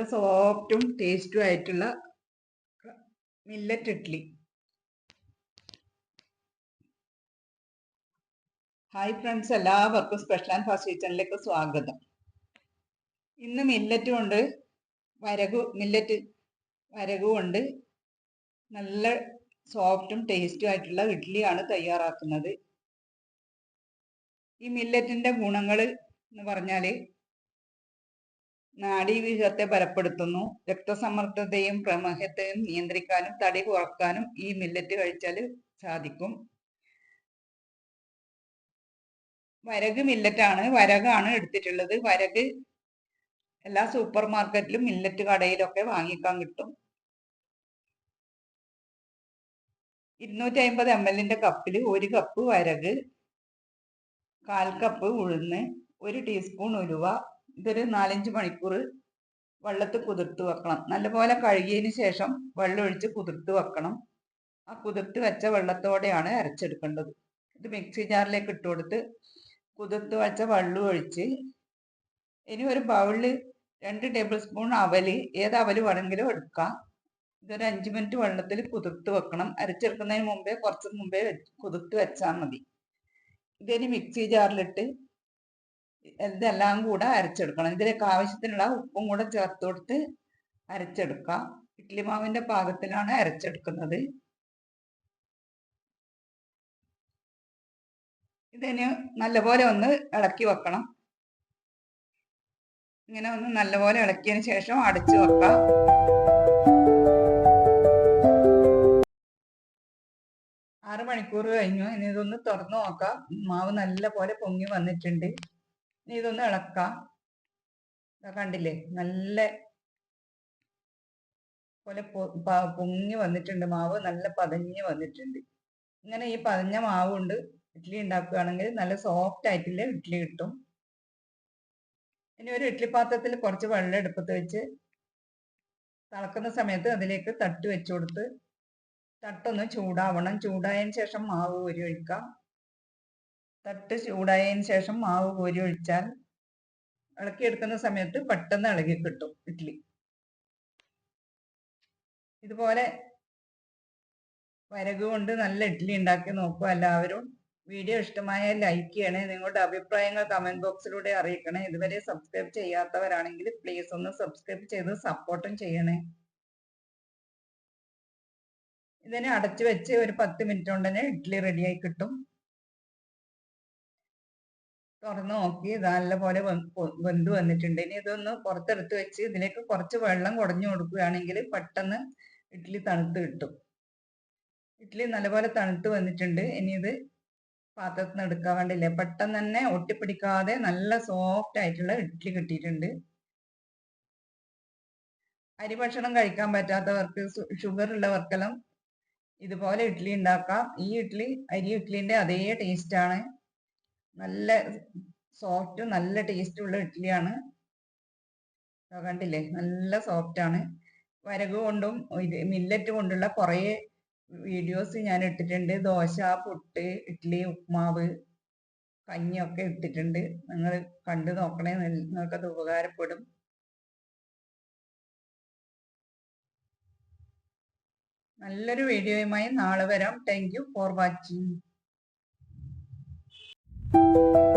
നല്ല സോഫ്റ്റും ടേസ്റ്റും ആയിട്ടുള്ള മില്ലറ്റ് ഇഡ്ഡലി ഹായ് ഫ്രണ്ട്സ് എല്ലാവർക്കും സ്പെഷ്യൽ ആൻഡ് ഫാസ്റ്റ് കിച്ചണിലേക്ക് സ്വാഗതം. ഇന്ന് മില്ലറ്റ് കൊണ്ട് വരകു മില്ലറ്റ് വരകു കൊണ്ട് നല്ല സോഫ്റ്റും ടേസ്റ്റും ആയിട്ടുള്ള ഇഡ്ഡലിയാണ് തയ്യാറാക്കുന്നത്. ഈ മില്ലറ്റിന്റെ ഗുണങ്ങൾ എന്ന് പറഞ്ഞാൽ നാഡീവ്യൂഹത്തെ ബലപ്പെടുത്തുന്നു. രക്തസമ്മർദ്ദത്തെയും പ്രമേഹത്തെയും നിയന്ത്രിക്കാനും തടി കുറക്കാനും ഈ മില്ലറ്റ് കഴിച്ചാൽ സാധിക്കും. വരക് മില്ലറ്റാണ് വരകാണ് എടുത്തിട്ടുള്ളത്. വരക് എല്ലാ സൂപ്പർ മാർക്കറ്റിലും മില്ലറ്റ് കടയിലൊക്കെ വാങ്ങിക്കാൻ കിട്ടും. ഇരുന്നൂറ്റി അമ്പത് എം എല്ലിന്റെ കപ്പിൽ ഒരു കപ്പ് വരക് കാൽ കപ്പ് ഉഴുന്ന് ഒരു ടീസ്പൂൺ ഉലുവ ഇതൊരു നാലഞ്ച് മണിക്കൂർ വെള്ളത്ത് കുതിർത്ത് വെക്കണം. നല്ലപോലെ കഴുകിയതിന് ശേഷം വെള്ളം ഒഴിച്ച് കുതിർത്ത് വെക്കണം. ആ കുതിർത്ത് വെച്ച വെള്ളത്തോടെയാണ് അരച്ചെടുക്കേണ്ടത്. ഇത് മിക്സി ജാറിലേക്ക് ഇട്ട് കൊടുത്ത് കുതിർത്ത് വെച്ച വെള്ളം ഒഴിച്ച് ഇനി ഒരു ബൗളിൽ രണ്ട് ടേബിൾ സ്പൂൺ അവൽ ഏത് അവൽ വേണമെങ്കിലും എടുക്കാം. ഇതൊരു അഞ്ച് മിനിറ്റ് വെള്ളത്തിൽ കുതിർത്ത് വെക്കണം. അരച്ചെടുക്കുന്നതിന് മുമ്പേ കുറച്ച് മുമ്പേ കുതിർത്ത് വെച്ചാൽ മതി. ഇതിന് മിക്സി ജാറിലിട്ട് ഇതെല്ലാം കൂടെ അരച്ചെടുക്കണം. ഇതിലേക്ക് ആവശ്യത്തിനുള്ള ഉപ്പും കൂടെ ചേർത്ത് കൊടുത്ത് അരച്ചെടുക്കാം ഇഡ്ലി മാവിന്റെ പാകത്തിലാണ് അരച്ചെടുക്കുന്നത്. ഇതിന് നല്ലപോലെ ഒന്ന് ഇളക്കി വെക്കണം. ഇങ്ങനെ ഒന്ന് നല്ലപോലെ ഇളക്കിയതിന് ശേഷം അടച്ചു വെക്കാം ആറ് മണിക്കൂർ കഴിഞ്ഞു. ഇനി ഇതൊന്ന് തുറന്നു നോക്കാം. മാവ് നല്ല പോലെ പൊങ്ങി വന്നിട്ടുണ്ട്. ഇതൊന്ന് ഇളക്കാം. കണ്ടില്ലേ? നല്ല പോലെ പൊങ്ങി വന്നിട്ടുണ്ട് മാവ്. നല്ല പതഞ്ഞ് വന്നിട്ടുണ്ട്. ഇങ്ങനെ ഈ പതഞ്ഞ മാവ് കൊണ്ട് ഇഡ്ഡലി ഉണ്ടാക്കുകയാണെങ്കിൽ നല്ല സോഫ്റ്റ് ആയിട്ടുള്ള ഇഡ്ഡലി കിട്ടും. ഇനി ഒരു ഇഡ്ഡലി പാത്രത്തിൽ കുറച്ച് വെള്ളം എടുപ്പത്ത് വെച്ച് തിളക്കുന്ന സമയത്ത് അതിലേക്ക് തട്ട് വെച്ചു കൊടുത്ത് തട്ടൊന്ന് ചൂടാവണം. ചൂടായതിന് ശേഷം മാവ് ഒരു ഒഴിക്കാം. തട്ട് ചൂടായതിന് ശേഷം മാവ് കോരി ഒഴിച്ചാൽ ഇളക്കിയെടുക്കുന്ന സമയത്ത് പെട്ടെന്ന് ഇളകി കിട്ടും ഇഡ്ഡലി ഇതുപോലെ വരക് കൊണ്ട് നല്ല ഇഡ്ഡലി ഉണ്ടാക്കി നോക്കുക എല്ലാവരും. വീഡിയോ ഇഷ്ടമായാൽ ലൈക്ക് ചെയ്യണേ. നിങ്ങളുടെ അഭിപ്രായങ്ങൾ കമന്റ് ബോക്സിലൂടെ അറിയിക്കണേ. ഇതുവരെ സബ്സ്ക്രൈബ് ചെയ്യാത്തവരാണെങ്കിൽ പ്ലീസ് ഒന്ന് സബ്സ്ക്രൈബ് ചെയ്ത് സപ്പോർട്ടും ചെയ്യണേ. ഇതിനെ അടച്ചു വെച്ച് ഒരു പത്ത് മിനിറ്റ് കൊണ്ട് തന്നെ ഇഡ്ഡലി റെഡിയായി കിട്ടും. തുറന്ന് നോക്കി നല്ല പോലെ വെന്ത് വന്നിട്ടുണ്ട്. ഇനി ഇതൊന്ന് പുറത്തെടുത്ത് വെച്ച് ഇതിലേക്ക് കുറച്ച് വെള്ളം കുടഞ്ഞു കൊടുക്കുകയാണെങ്കിൽ പെട്ടെന്ന് ഇഡ്ഡലി തണുത്ത് കിട്ടും. ഇഡ്ഡലി നല്ലപോലെ തണുത്ത് വന്നിട്ടുണ്ട്. ഇനി ഇത് പാത്രത്തിൽ നിന്ന് എടുക്കാൻ വേണ്ടിയില്ല. പെട്ടെന്ന് തന്നെ ഒട്ടിപ്പിടിക്കാതെ നല്ല സോഫ്റ്റ് ആയിട്ടുള്ള ഇഡ്ഡലി കിട്ടിയിട്ടുണ്ട്. അരി ഭക്ഷണം കഴിക്കാൻ പറ്റാത്തവർക്ക് ഷുഗർ ഉള്ളവർക്കെല്ലാം ഇതുപോലെ ഇഡ്ഡലി ഉണ്ടാക്കാം. ഈ ഇഡ്ഡലി അരി ഇഡ്ഡലിന്റെ അതേ ടേസ്റ്റ് ആണ്. നല്ല സോഫ്റ്റ് നല്ല ടേസ്റ്റ് ഉള്ള ഇഡ്ഡലിയാണ് കണ്ടില്ലേ? നല്ല സോഫ്റ്റ് ആണ്. വരക് കൊണ്ടും ഇത് മില്ലറ്റ് കൊണ്ടുള്ള കുറേ വീഡിയോസ് ഞാൻ ഇട്ടിട്ടുണ്ട്. ദോശ പുട്ട് ഇഡ്ഡലി ഉപ്മാവ് കഞ്ഞിയൊക്കെ ഇട്ടിട്ടുണ്ട്. നിങ്ങൾ കണ്ടു നോക്കണേ. നിങ്ങൾക്കത് ഉപകാരപ്പെടും. നല്ലൊരു വീഡിയോയുമായി നാളെ വരാം. Thank you for watching you